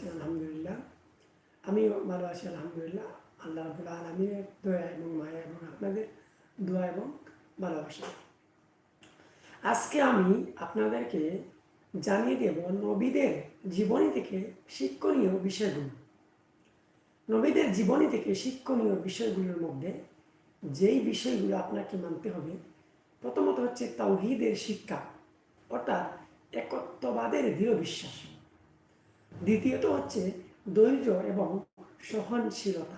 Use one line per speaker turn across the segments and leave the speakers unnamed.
আছেন আলহামদুলিল্লাহ আমিও ভালো আছি আলহামদুলিল্লাহ আল্লাহ রাবুল আলমীর দয়া এবং মায়া এবং আপনাদের দোয়া এবং ভালোবাসা আজকে আমি আপনাদেরকে জানিয়ে দেব নবীদের জীবনী থেকে শিক্ষণীয় বিষয়গুলো। নবীদের জীবনী থেকে শিক্ষণীয় বিষয়গুলোর মধ্যে যেই বিষয়গুলো আপনাকে মানতে হবে, প্রথমত হচ্ছে তাওহিদের শিক্ষা, অর্থাৎ একত্ববাদের দৃঢ় বিশ্বাস। দ্বিতীয়ত হচ্ছে ধৈর্য এবং সহনশীলতা।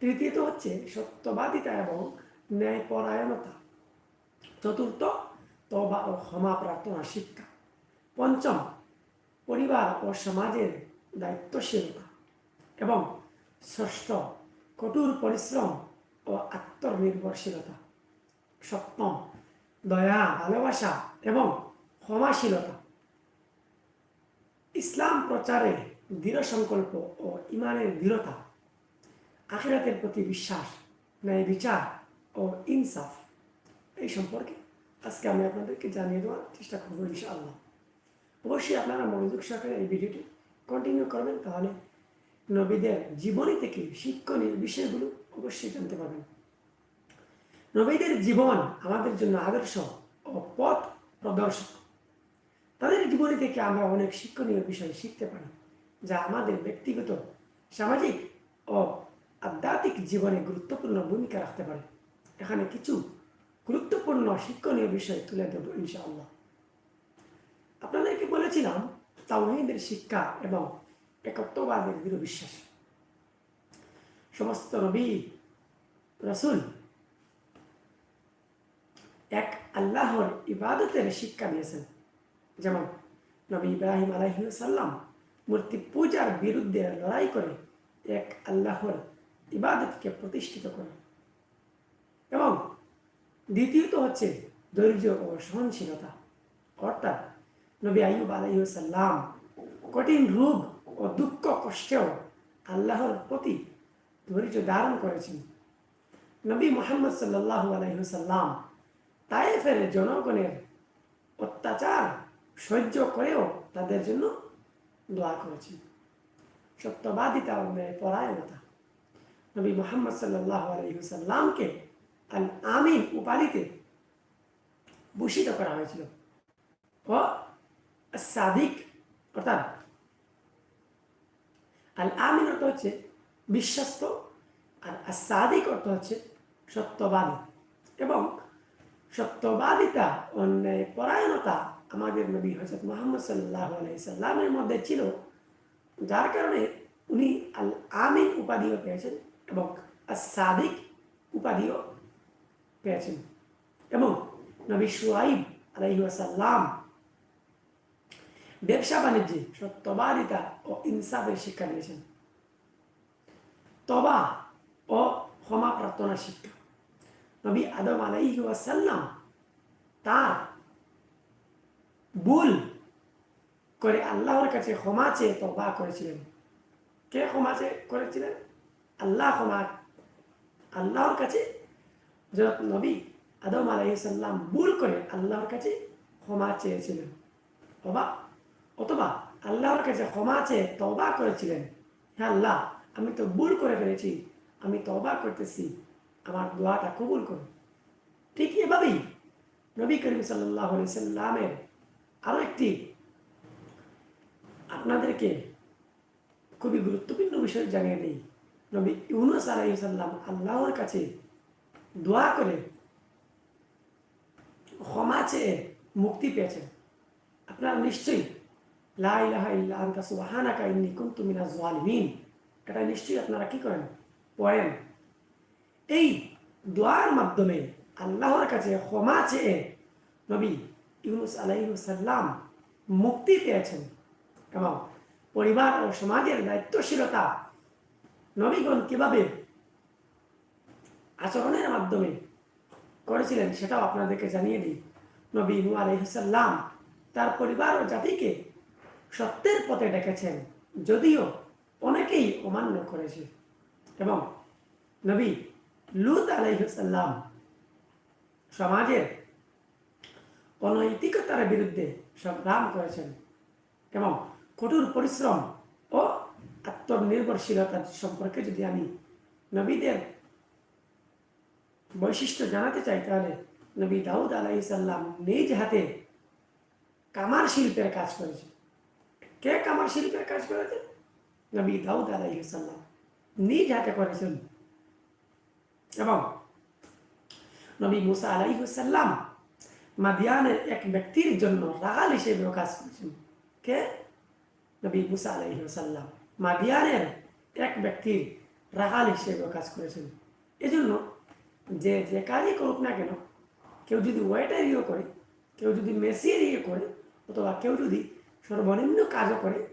তৃতীয়ত হচ্ছে সত্যবাদিতা এবং ন্যায়পরায়ণতা। চতুর্থ, তবা ও ক্ষমা প্রার্থনা, শিক্ষা। পঞ্চম, পরিবার ও সমাজের দায়িত্বশীলতা। এবং ষষ্ঠ, কঠোর পরিশ্রম ও আত্মনির্ভরশীলতা। সপ্তম, দয়া, ভালোবাসা এবং ক্ষমাশীলতা। ইসলাম প্রচারে দৃঢ় সংকল্প ও ইমানের দৃঢ়তা, আখিরাতের প্রতি বিশ্বাস, ন্যায় বিচার ও ইনসাফ, এই সম্পর্কে আজকে আমি আপনাদেরকে জানিয়ে দেওয়ার চেষ্টা করব ইনশাআল্লাহ। অবশ্যই আপনারা মনোযোগ সহকারে এই ভিডিওটি কন্টিনিউ করবেন, তাহলে নবীদের জীবনী থেকে শিক্ষণীয় বিষয়গুলো অবশ্যই জানতে পারবেন। নবীদের জীবন আমাদের জন্য আদর্শ ও পথ প্রদর্শক। তাদের জীবনী থেকে আমরা অনেক শিক্ষণীয় বিষয় শিখতে পারি, যা আমাদের ব্যক্তিগত, সামাজিক ও আধ্যাত্মিক জীবনে গুরুত্বপূর্ণ ভূমিকা রাখতে পারে। এখানে কিছু গুরুত্বপূর্ণ শিক্ষণীয় বিষয় তুলে দেব ইনশাআল্লাহ। আপনাদেরকে বলেছিলাম, তাওহিদের শিক্ষা এবং একত্ববাদের দৃঢ় বিশ্বাস। সমস্ত নবী, রসুল এক আল্লাহর ইবাদতের শিক্ষা দিয়েছেন। যেমন নবী ইব্রাহিম আলাইসাল্লাম মূর্তি পূজার বিরুদ্ধে লড়াই করে এক আল্লাহর ইবাদতকে প্রতিষ্ঠিত করে। এবং দ্বিতীয়ত হচ্ছে ধৈর্য ও সহনশীলতা। অর্থাৎ নবী আইব আলাইসাল্লাম কঠিন রোগ ও দুঃখ কষ্টেও আল্লাহর প্রতি ধৈর্য ধারণ করেছেন। নবী মোহাম্মদ সাল্লাহ আলাইসাল্লাম তাইফের জনগণের অত্যাচার সহ্য করেও তাদের জন্য দোয়া করেছেন। সত্যবাদিতা ও পরায়ণতা নবী মোহাম্মদ সাল্লাহ আলহিসাল্লামকে আল আমিন উপাধিতে ভূষিত করা হয়েছিল। ও সাদিক অর্থাৎ আল আমিন অর্থ হচ্ছে বিশ্বস্ত আর সাদিক অর্থ হচ্ছে সত্যবাদী। এবং সত্যবাদিতা অন্যায় পরায়ণতা আমাদের নবী হজরত মোহাম্মদ সাল্লাহ আলাইসাল্লামের মধ্যে ছিল, যার কারণে উনি আল আমিন উপাধিও পেয়েছেন এবং সাদিক উপাধিও পেয়েছেন। এবং নবী সুয়াইব আলাইসাল্লাম ব্যবসা বাণিজ্যে সত্যবাদিতা ও ইনসাফের শিক্ষা দিয়েছেন। তবা ও ক্ষমা প্রার্থনার শিক্ষা। নবী আদম আলাইহি ওয়াসাল্লাম তার ভুল করে আল্লাহর কাছে ক্ষমা চেয়ে তবা করেছিলেন। কে ক্ষমা চেয়ে করেছিলেন? আল্লাহ ক্ষমা। আল্লাহর কাছে যত নবী আদম আলাইসাল্লাম ভুল করে আল্লাহর কাছে ক্ষমা চেয়েছিলেন। অবা অথবা আল্লাহর কাছে ক্ষমা চেয়ে তবা করেছিলেন। হ্যাঁ আল্লাহ, আমি তো ভুল করে ফেলেছি, আমি তবা করতেছি, আমার দোয়াটা কবুল করুন ঠিক এভাবেই নবী করিম সাল্লাহ সাল্লামের আরও একটি আপনাদেরকে খুবই গুরুত্বপূর্ণ বিষয় জানিয়ে দিই। নবী ইউনুস আলাই সাল্লাম আল্লাহর কাছে দোয়া করে ক্ষমা চেয়ে মুক্তি পেয়েছেন। আপনারা নিশ্চয়ই লাহা ইল্লা আন্তা সুবাহানাকা ইন্নি কুনতু জালিমিন এটা নিশ্চয়ই আপনারা কি করেন? পড়েন। এই দোয়ার মাধ্যমে আল্লাহর কাছে ক্ষমা চেয়ে নবী ইউনুস আলাইসাল্লাম মুক্তি পেয়েছেন। এবং পরিবার ও সমাজের দায়িত্বশীলতা নবীগণ কীভাবে আচরণের মাধ্যমে করেছিলেন সেটাও আপনাদেরকে জানিয়ে দিই। নবী নু আলহিসাল্লাম তার পরিবার ও জাতিকে সত্যের পথে ডেকেছেন, যদিও অনেকেই অমান্য করেছে। এবং নবী লুত আলাইসাল্লাম সমাজের অনৈতিকতার বিরুদ্ধে সংগ্রাম করেছেন। এবং কঠোর পরিশ্রম ও আত্মনির্ভরশীলতা সম্পর্কে যদি আমি নবীদের বৈশিষ্ট্য জানাতে চাই, তাহলে নবী দাউদ আলাইসাল্লাম নিজ হাতে কামার শিল্পের কাজ করেছে কে কামার শিল্পের কাজ করেছে নবী দাউদ আলাইসাল্লাম নিজ হাতে করেছেন। এবং নবী মুসা আলাইসাল্লাম মাদিয়ানের এক ব্যক্তির জন্য রাগাল হিসেবেও কাজ করেছেন। কে? নবী মুসা আলাইসাল্লাম মাদিয়ানের এক ব্যক্তির রাগাল হিসেবেও কাজ করেছেন। এজন্য যে যে কাজই করুক না কেন, কেউ যদি ওয়েটারিও করে, কেউ যদি মেসির ইয়ে করে, অথবা কেউ যদি সর্বনিম্ন কাজও করে,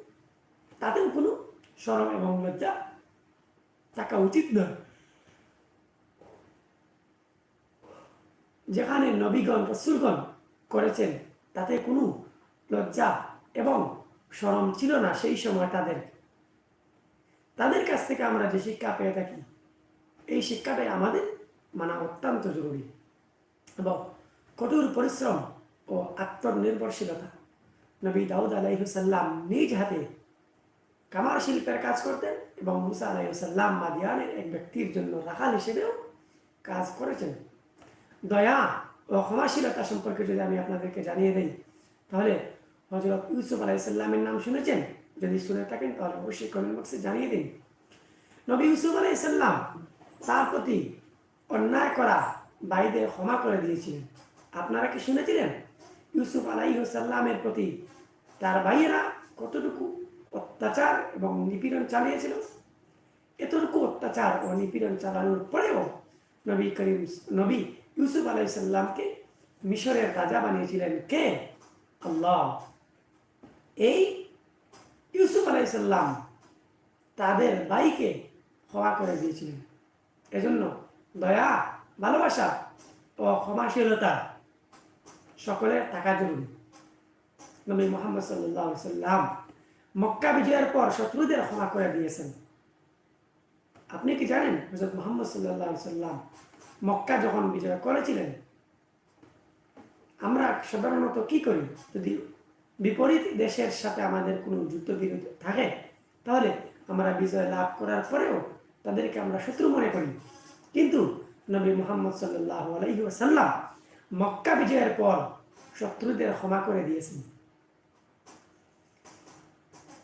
তাতেও কোনো সরম এবং লজ্জা থাকা উচিত নয়। যেখানে নবীগণ, রসুলগণ করেছেন, তাতে কোনো লজ্জা এবং সরম ছিল না সেই সময় তাদের। তাদের কাছ থেকে আমরা যে শিক্ষা পেয়ে থাকি, এই শিক্ষাটাই আমাদের মানা অত্যন্ত জরুরি এবং কঠোর পরিশ্রম ও আত্মনির্ভরশীলতা। নবী দাউদ আলাইহুসাল্লাম নিজ হাতে কামার শিল্পের কাজ করতেন এবং মুসা আলাইসাল্লাম মাদিয়ানের এক ব্যক্তির জন্য রাখাল হিসেবেও কাজ করেছেন। দয়া ও ক্ষমাশীলতা সম্পর্কে যদি আমি আপনাদেরকে জানিয়ে দিই, তাহলে হজরত ইউসুফ আলাইসাল্লামের নাম শুনেছেন? যদি শুনে থাকেন, তাহলে অবশ্যই কমেন্ট বক্সে জানিয়ে দিন। নবী ইউসুফ আলাইসাল্লাম তার প্রতি অন্যায় করা ভাইদের ক্ষমা করে দিয়েছিলেন। আপনারা কি শুনেছিলেন? ইউসুফ আলাইসাল্লামের প্রতি তার ভাইয়েরা কতটুকু অত্যাচার এবং নিপীড়ন চালিয়েছিল? এতটুকু অত্যাচার ও নিপীড়ন চালানোর পরেও নবী করিম, নবী ইউসুফ আলাইসাল্লামকে মিশরের রাজা বানিয়েছিলেন কে? আল্লাহ। এই ইউসুফ আলাইসাল্লাম তাদের ভাইকে ক্ষমা করে দিয়েছিলেন। এজন্য দয়া, ভালোবাসা ও ক্ষমাশীলতা সকলের থাকা জরুরি। নবী মোহাম্মদ সাল্লাহ সাল্লাম মক্কা বিজয়ের পর শত্রুদের ক্ষমা করে দিয়েছেন। আপনি কি জানেন হজরত মোহাম্মদ সাল্লাহ সাল্লাম মক্কা যখন বিজয় করেছিলেন, আমরা সাধারণত কি করি? যদি বিপরীত দেশের সাথে আমাদের কোনো যুদ্ধ বিরোধ থাকে, তাহলে আমরা বিজয় লাভ করার পরেও তাদেরকে আমরা শত্রু মনে করি। কিন্তু নবী মোহাম্মদ সাল্লাহ আলহিসাল্লাম মক্কা বিজয়ের পর শত্রুদের ক্ষমা করে দিয়েছেন।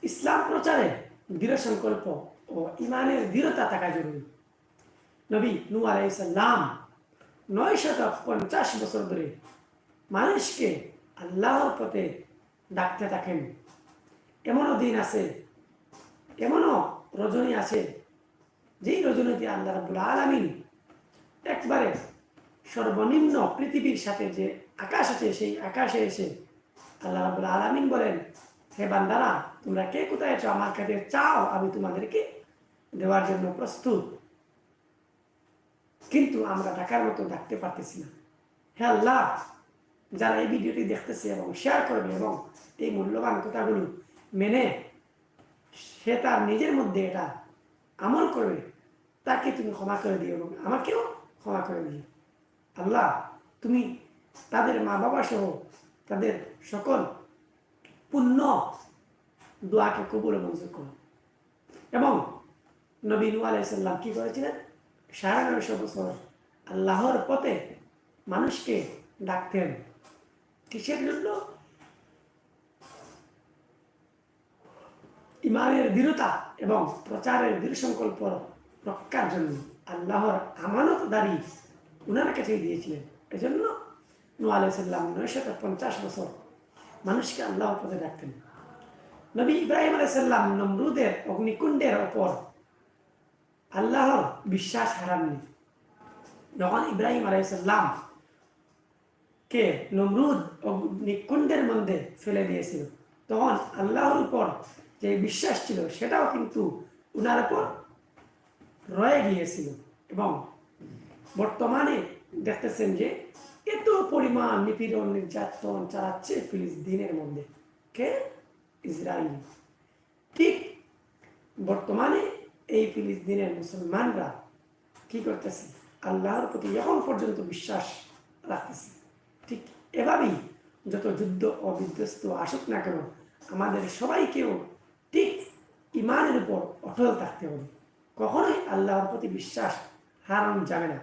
ইসলাম প্রচারে দৃঢ় সংকল্প ও ইমানের দৃঢ়তা থাকা জরুরি। নবী নু আলাইসাল্লাম নয় শত পঞ্চাশ বছর ধরে মানুষকে আল্লাহর পথে ডাকতে থাকেন। এমনও দিন আছে, এমনও রজনী আছে, যেই রজনীতে আল্লাহ রাবুল আলমিন একবারে সর্বনিম্ন পৃথিবীর সাথে যে আকাশ আছে, সেই আকাশে এসে আল্লাহ রাবুল আলমিন বলেন, হে বান্দারা, তোমরা কে কোথায় আছো? আমার কাছে চাও, আমি তোমাদেরকে দেওয়ার জন্য প্রস্তুত। কিন্তু আমরা ডাকার মতো ডাকতে পারতেছি না। হ্যাঁ আল্লাহ, যারা এই ভিডিওটি দেখতেছে এবং শেয়ার করবে এবং এই মূল্যবান কথাগুলো মেনে সে তার নিজের মধ্যে এটা আমল করবে, তাকে তুমি ক্ষমা করে দিও এবং আমাকেও ক্ষমা করে দিও। আল্লাহ, তুমি তাদের মা বাবা সহ তাদের সকল পুণ্য দোয়াকে কবুল মঞ্জুর করো। এবং নবীন আলাইসাল্লাম কি করেছিলেন? সাড়ে নয়শো বছর আল্লাহর পথে মানুষকে ডাকতেন। কিসের জন্য? ইমানের দৃঢ়তা এবং প্রচারের দৃঢ় সংকল্প রক্ষার জন্য আল্লাহর আমানত দাঁড়ি ওনার কাছেই দিয়েছিলেন। এজন্য নু আলাইসাল্লাম নয়শত পঞ্চাশ বছর মানুষকে আল্লাহর পথে ডাকতেন। নবী ইব্রাহিম আলাইসাল্লাম নমরুদের অগ্নিকুণ্ডের ওপর আল্লাহর বিশ্বাস হারাননি যখন ইব্রাহিম আলাইসাল্লাম কে নমরুদ অগ্নিকুণ্ডের মধ্যে ফেলে দিয়েছিল, তখন আল্লাহর উপর যে বিশ্বাস ছিল, সেটাও কিন্তু উনার উপর রয়ে গিয়েছিল এবং বর্তমানে দেখতেছেন যে এত পরিমাণ নিপীড়ন, নির্যাতন চালাচ্ছে ফিলিস্তিনের মধ্যে। কে? ইসরায়েল ঠিক বর্তমানে এই ফিলিস্তিনের মুসলমানরা কি করতেছে? আল্লাহর প্রতি এখন পর্যন্ত বিশ্বাস রাখতেছে। ঠিক এভাবেই যত যুদ্ধ ও বিধ্বস্ত আসুক না কেন, আমাদের সবাইকেও ঠিক ইমানের উপর অটল থাকতে হবে। কখনোই আল্লাহর প্রতি বিশ্বাস হারানো যাবে না।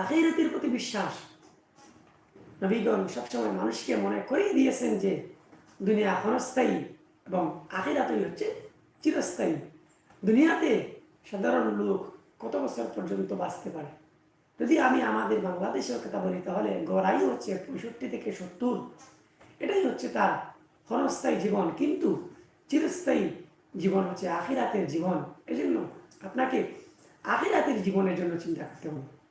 আখিরাতের প্রতি বিশ্বাস। নবীগণ সবসময় মানুষকে মনে করিয়ে দিয়েছেন যে, দুনিয়া ক্ষণস্থায়ী এবং আখিরাতই হচ্ছে চিরস্থায়ী। দুনিয়াতে সাধারণ লোক কত বছর পর্যন্ত বাঁচতে পারে? যদি আমি আমাদের বাংলাদেশের কথা বলি, তাহলে গড়াই হচ্ছে পঁয়ষট্টি থেকে সত্তর। এটাই হচ্ছে তার ক্ষণস্থায়ী জীবন। কিন্তু চিরস্থায়ী জীবন হচ্ছে আখিরাতের জীবন। এজন্য আপনাকে আখিরাতের জীবনের জন্য চিন্তা করতে হবে।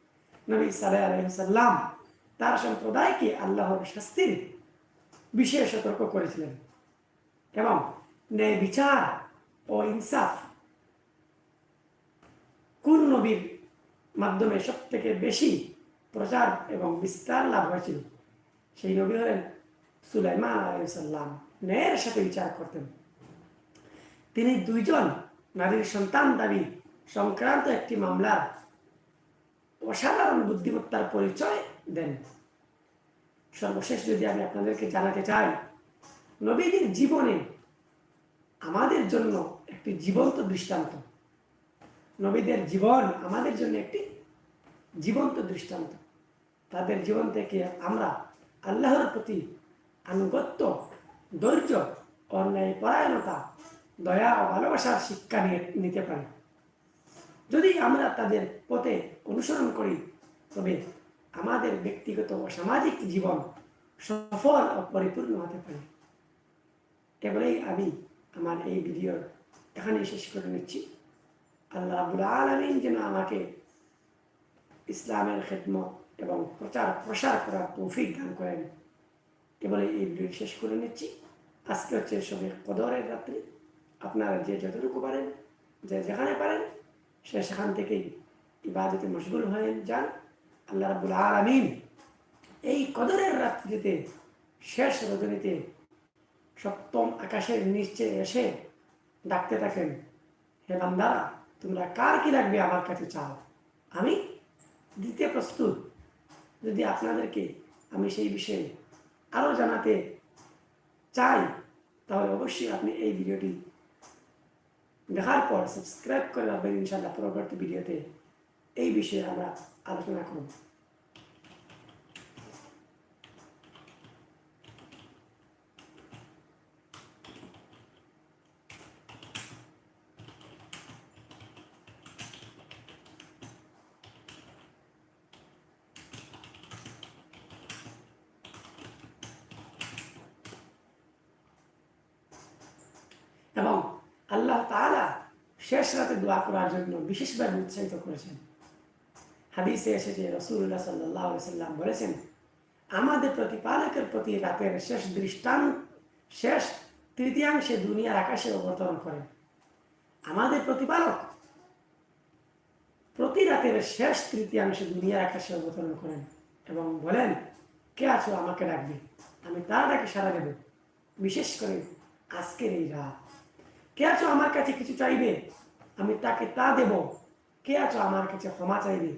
নবী সাল্লাহ আলহিসাল্লাম তার সম্প্রদায়কে আল্লাহর শাস্তির বিষয়ে সতর্ক করেছিলেন। এবং ন্যায় বিচার ও ইনসাফ কোন নবীর মাধ্যমে সব থেকে বেশি প্রচার এবং বিস্তার লাভ হয়েছিল। সেই নবী হলেন সুলাইমান আলাইসাল্লাম ন্যায়ের সাথে বিচার করতেন। তিনি দুইজন নারীর সন্তান দাবি সংক্রান্ত একটি মামলার অসাধারণ বুদ্ধিমত্তার পরিচয় দেন। সর্বশেষ যদি আমি আপনাদেরকে জানাতে চাই নবীদের জীবনে আমাদের জন্য একটি জীবন্ত দৃষ্টান্ত। নবীদের জীবন আমাদের জন্য একটি জীবন্ত দৃষ্টান্ত। তাদের জীবন থেকে আমরা আল্লাহর প্রতি আনুগত্য, ধৈর্য, অন্যায়, পরায়ণতা, দয়া ও ভালোবাসার শিক্ষা নিয়ে নিতে পারি। যদি আমরা তাদের পথে অনুসরণ করি, তবে আমাদের ব্যক্তিগত ও সামাজিক জীবন সফল ও পরিপূর্ণ হতে পারে। কেবলই আমি আমার এই ভিডিও এখানেই শেষ করে নিচ্ছি। আল্লাহ রাবুল আলমিন যেন আমাকে ইসলামের খেদমত এবং প্রচার, প্রসার করার তৌফিক দান করেন। কেবল এই ভিডিও শেষ করে নিচ্ছি। আজকে হচ্ছে সবে কদরের রাত্রি। আপনারা যে যতটুকু পারেন, যে যেখানে পারেন, সে সেখান থেকেই ইবাদতে মশগুল হয়ে যান। আল্লাহ রাবুল আলমিন এই কদরের রাত্রিতে, শেষ রজনীতে সপ্তম আকাশের নিচে এসে ডাকতে থাকেন। হে বান্দারা তোমরা কার কি লাগবে আমার কাছে চাও? আমি দিতে প্রস্তুত। যদি আপনাদেরকে আমি সেই বিষয়ে আরও জানাতে চাই, তাহলে অবশ্যই আপনি এই ভিডিওটি দেখার পর সাবস্ক্রাইব করে রাখবেন। ইনশাল্লাহ পরবর্তী ভিডিওতে এই বিষয়ে আমরা আলোচনা করব এবং আল্লাহ তাআলা শেষ রাতে দোয়া করার জন্য বিশেষভাবে উৎসাহিত করেছেন। হাদিসে এসেছে রসুল্লাহ সাল্লাহ সাল্লাম বলেছেন, আমাদের প্রতিপালকের প্রতি রাতের শেষ দৃষ্টান, শেষ তৃতীয়াংশে দুনিয়ার আকাশে অবতরণ করেন। আমাদের প্রতিপালক প্রতি রাতের শেষ তৃতীয়াংশে দুনিয়ার আকাশে অবতরণ করেন এবং বলেন, কে আছো আমাকে ডাকবে? আমি তার ডাকে সারা দেব। বিশেষ করে আজকের এই রাত। কে আছো আমার কাছে কিছু চাইবে? আমি তাকে তা দেব। কে আছো আমার কাছে ক্ষমা চাইবে?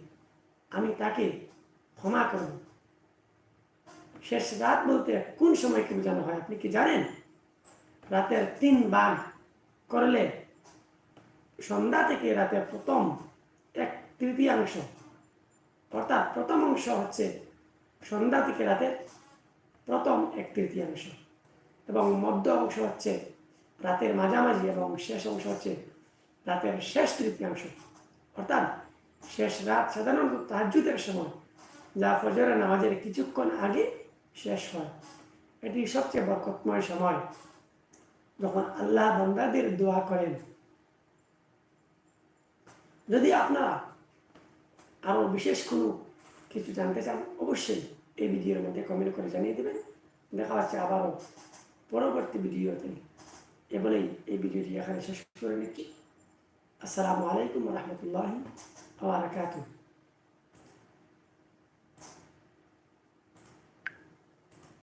আমি তাকে ক্ষমা করব। শেষ রাত বলতে কোন সময় সময়কে বোঝানো হয়? আপনি কি জানেন? রাতের তিন ভাগ করলে সন্ধ্যা থেকে রাতের প্রথম এক তৃতীয়াংশ, অর্থাৎ প্রথম অংশ হচ্ছে সন্ধ্যা থেকে রাতের প্রথম এক তৃতীয়াংশ এবং মধ্য অংশ হচ্ছে রাতের মাঝামাঝি এবং শেষ অংশ হচ্ছে রাতের শেষ তৃতীয়াংশ। অর্থাৎ শেষ রাত সাধারণত তাহাজুদের সময় যা ফজরের নামাজের কিছুক্ষণ আগে শেষ হয়। এটি সবচেয়ে বরকতময় সময়। যখন আল্লাহ বন্দাদের দোয়া করেন, যদি আপনারা আরও বিশেষ কোনো কিছু জানতে চান, অবশ্যই এই ভিডিওর মধ্যে কমেন্ট করে জানিয়ে দেবেন। দেখা হচ্ছে আবারও পরবর্তী ভিডিওতে। এ বলেই এই ভিডিওটি এখানে শেষ করে নিচ্ছি। আসসালামু আলাইকুম রহমতুল্লাহ বারাকাতুহ।